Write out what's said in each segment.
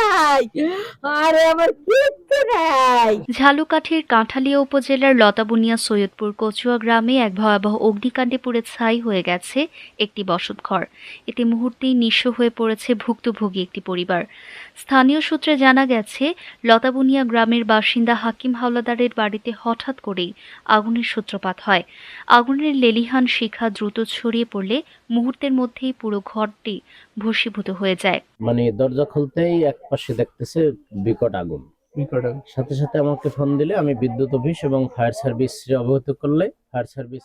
নাই। আমার কিচ্ছু নাই। ঝালুকাঠির কাঁঠালিয়া উপজেলার লতাবুনিয়া সৈয়দপুর কচুয়া গ্রামে এক ভয়াবহ অগ্নিকাণ্ডে পুড়ে ছাই হয়ে গেছে একটি বসতঘর। এতে মুহূর্তেই নিঃস্ব হয়ে পড়েছে ভুক্তভোগী একটি পরিবার। স্থানীয় সূত্রে জানা গেছে, লতাবুনিয়া গ্রামের বাসিন্দা হাকিম হাওলাদারের বাড়িতে হঠাৎ করেই আগুনের সূত্রপাত হয়। আগুনের লেলিহান শিখা দ্রুত ছড়িয়ে পড়লে মুহূর্তের মধ্যেই পুরো ঘরটি ভস্মীভূত হয়ে যায়। মানে দরজা খুলতেই এক পাশে দেখতেছে বিকট আগুন। সাথে সাথে আমাকে ফোন দিলে আমি বিদ্যুৎ অফিস এবং ফায়ার সার্ভিস অবগত করলে ফায়ার সার্ভিস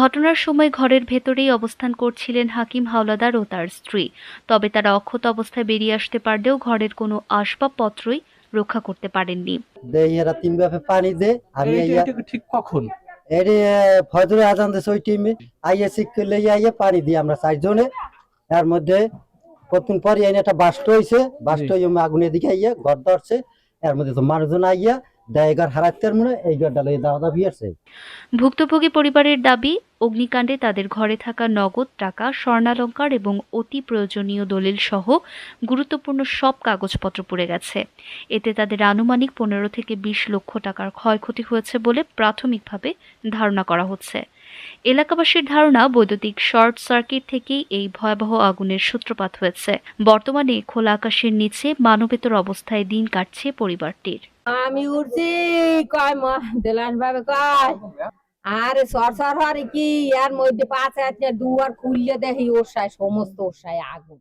ঘটনার সময় ঘরের ভেতরেই অবস্থান করছিলেন হাকিম হাওলাদার ও তার স্ত্রী। তবে তারা অক্ষত অবস্থায় বেরিয়ে আসতে পারলেও ঘরের কোনো আসবাবপত্রই রক্ষা করতে পারেননি। দেই এরা তিন বাপে পানি দে আমি ঠিক কখন? এরে ফজরে আজান দিছে ওই টিমে। আইয়া লইয়া আইয়া পানি দিই আমরা চারজনে। তার মধ্যে কতদিন পরে এনে একটা বাস্ট হয়েছে বাস্ট হয়ে আগুনের দিকে আইয়া ঘর ধরছে এর মধ্যে তো মানুষজন আইয়া দেয় ঘর হারাতে মনে এই দাওয়া দাবি আছে? ভুক্তভোগী পরিবারের দাবি, অগ্নিকাণ্ডে তাদের ঘরে থাকা নগদ টাকা, স্বর্ণালঙ্কার এবং অতি প্রয়োজনীয় দলিল সহ গুরুত্বপূর্ণ সব কাগজপত্র পুড়ে গেছে। এতে তাদের আনুমানিক পনেরো থেকে বিশ লক্ষ টাকার ক্ষয়ক্ষতি হয়েছে বলে প্রাথমিকভাবে ধারণা করা হচ্ছে। এলাকাবাসীর ধারণা, বৈদ্যুতিক শর্ট সার্কিট থেকেই এই ভয়াবহ আগুনের সূত্রপাত হয়েছে। বর্তমানে খোলা আকাশের নিচে মানবেতর অবস্থায় দিন কাটছে পরিবারটির। আমি উঠছি, কয় মা দেলান ভাবে কয়। আরে সরসর হরে কি আর মধ্যে পাঁচ আছে দুয়ার খুললে দেখি ওর সায়, সমস্ত ওর সাই আগুন।